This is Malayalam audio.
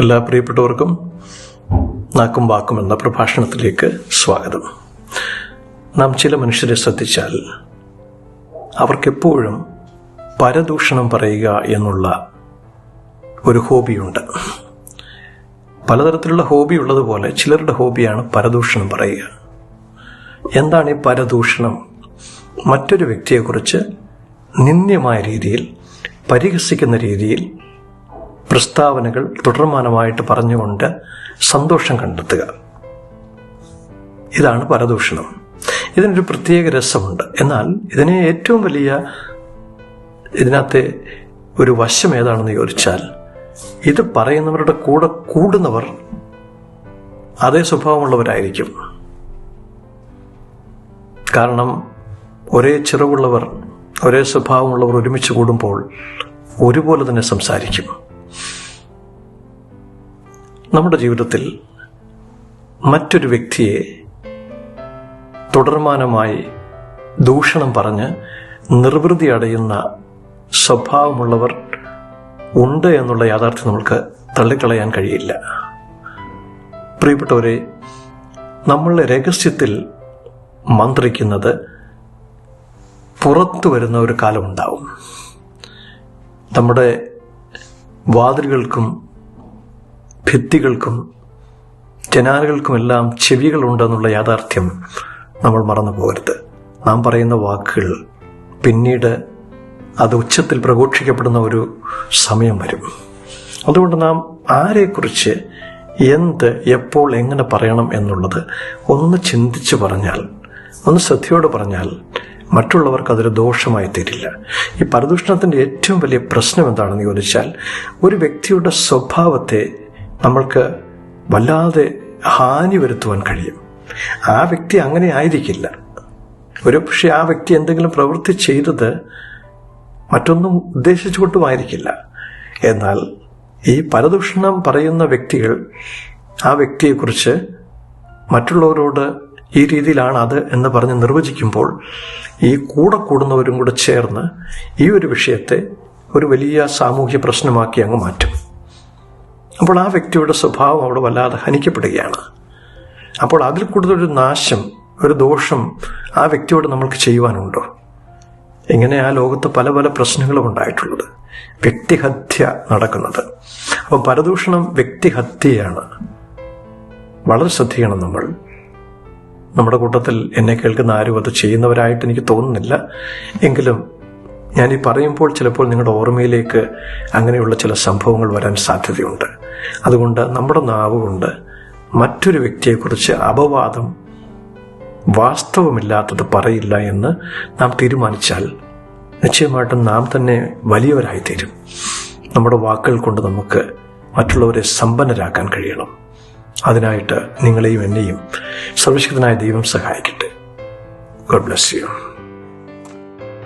എല്ലാ പ്രിയപ്പെട്ടവർക്കും നാക്കും വാക്കും എന്ന പ്രഭാഷണത്തിലേക്ക് സ്വാഗതം. നാം ചില മനുഷ്യരെ ശ്രദ്ധിച്ചാൽ അവർക്കെപ്പോഴും പരദൂഷണം പറയുക എന്നുള്ള ഒരു ഹോബിയുണ്ട്. പലതരത്തിലുള്ള ഹോബി ഉള്ളതുപോലെ ചിലരുടെ ഹോബിയാണ് പരദൂഷണം പറയുക. എന്താണ് ഈ പരദൂഷണം? മറ്റൊരു വ്യക്തിയെക്കുറിച്ച് നിന്ദ്യമായ രീതിയിൽ പരിഹസിക്കുന്ന രീതിയിൽ പ്രസ്താവനകൾ തുടർമാനമായിട്ട് പറഞ്ഞുകൊണ്ട് സന്തോഷം കണ്ടെത്തുക. ഇതാണ് പരദൂഷണം. ഇതിനൊരു പ്രത്യേക രസമുണ്ട്. എന്നാൽ ഇതിനെ ഏറ്റവും വലിയ ഇതിനകത്തെ ഒരു വശം ഏതാണെന്ന് ചോദിച്ചാൽ ഇത് പറയുന്നവരുടെ കൂടെ കൂടുന്നവർ അതേ സ്വഭാവമുള്ളവരായിരിക്കും. കാരണം ഒരേ ചിറവുള്ളവർ ഒരേ സ്വഭാവമുള്ളവർ ഒരുമിച്ച് കൂടുമ്പോൾ ഒരുപോലെ തന്നെ സംസാരിക്കും. നമ്മുടെ ജീവിതത്തിൽ മറ്റൊരു വ്യക്തിയെ തുടർമാനമായി ദൂഷണം പറഞ്ഞ് നിർവൃതി അടയുന്ന സ്വഭാവമുള്ളവർ ഉണ്ട് എന്നുള്ള യാഥാർത്ഥ്യം നമുക്ക് തള്ളിക്കളയാൻ കഴിയില്ല. പ്രിയപ്പെട്ടവരെ നമ്മളുടെ രഹസ്യത്തിൽ മന്ത്രിക്കുന്നത് പുറത്തു വരുന്ന ഒരു കാലമുണ്ടാവും നമ്മുടെ വാതിലുകൾക്കും ഭിത്തികൾക്കും ജനാലുകൾക്കുമെല്ലാം ചെവികളുണ്ടെന്നുള്ള യാഥാർത്ഥ്യം നമ്മൾ മറന്നു പോകരുത്. നാം പറയുന്ന വാക്കുകൾ പിന്നീട് അത് ഉച്ചത്തിൽ പ്രഘോഷിക്കപ്പെടുന്ന ഒരു സമയം വരും. അതുകൊണ്ട് നാം ആരെക്കുറിച്ച് എന്ത് എപ്പോൾ എങ്ങനെ പറയണം എന്നുള്ളത് ഒന്ന് ചിന്തിച്ച് പറഞ്ഞാൽ ഒന്ന് ശ്രദ്ധയോട് പറഞ്ഞാൽ മറ്റുള്ളവർക്ക് അതൊരു ദോഷമായി തീരില്ല. ഈ പരദൂഷണത്തിന്റെ ഏറ്റവും വലിയ പ്രശ്നം എന്താണെന്ന് ചോദിച്ചാൽ ഒരു വ്യക്തിയുടെ സ്വഭാവത്തെ നമ്മൾക്ക് വല്ലാതെ ഹാനി വരുത്തുവാൻ കഴിയും. ആ വ്യക്തി അങ്ങനെ ആയിരിക്കില്ല. ഒരു പക്ഷേ ആ വ്യക്തി എന്തെങ്കിലും പ്രവൃത്തി ചെയ്തത് മറ്റൊന്നും ഉദ്ദേശിച്ചുകൊണ്ടുമായിരിക്കില്ല. എന്നാൽ ഈ പരദൂഷണം പറയുന്ന വ്യക്തികൾ ആ വ്യക്തിയെക്കുറിച്ച് മറ്റുള്ളവരോട് ഈ രീതിയിലാണ് അത് എന്ന് പറഞ്ഞ് നിർവചിക്കുമ്പോൾ ഈ കൂടെ കൂടുന്നവരും കൂടെ ചേർന്ന് ഈ ഒരു വിഷയത്തെ ഒരു വലിയ സാമൂഹ്യ പ്രശ്നമാക്കി അങ്ങ് മാറ്റും. അപ്പോൾ ആ വ്യക്തിയുടെ സ്വഭാവം അവിടെ വല്ലാതെ ഹനിക്കപ്പെടുകയാണ്. അപ്പോൾ അതിൽ കൂടുതലൊരു നാശം ഒരു ദോഷം ആ വ്യക്തിയോട് നമ്മൾക്ക് ചെയ്യുവാനുണ്ടോ? ഇങ്ങനെ ആ ലോകത്ത് പല പല പ്രശ്നങ്ങളും ഉണ്ടായിട്ടുള്ളത്? വ്യക്തിഹത്യ നടക്കുന്നത്. അപ്പോൾ പരദൂഷണം വ്യക്തിഹത്യയാണ്. വളരെ ശ്രദ്ധിക്കണം നമ്മൾ. നമ്മുടെ കൂട്ടത്തിൽ എന്നെ കേൾക്കുന്ന ആരും അത് ചെയ്യുന്നവരായിട്ട് എനിക്ക് തോന്നുന്നില്ല. എങ്കിലും ഞാൻ ഈ പറയുമ്പോൾ ചിലപ്പോൾ നിങ്ങളുടെ ഓർമ്മയിലേക്ക് അങ്ങനെയുള്ള ചില സംഭവങ്ങൾ വരാൻ സാധ്യതയുണ്ട്. അതുകൊണ്ട് നമ്മുടെ നാവ് കൊണ്ട് മറ്റൊരു വ്യക്തിയെക്കുറിച്ച് അപവാദം വാസ്തവമില്ലാത്തത് പറയില്ല എന്ന് നാം തീരുമാനിച്ചാൽ നിശ്ചയമായിട്ടും നാം തന്നെ വലിയവരായിത്തീരും. നമ്മുടെ വാക്കുകൾ കൊണ്ട് നമുക്ക് മറ്റുള്ളവരെ സമ്പന്നരാക്കാൻ കഴിയണം. അതിനായിട്ട് നിങ്ങളെയും എന്നെയും സർവശക്തനായ ദൈവം സഹായിക്കട്ടെ. God bless you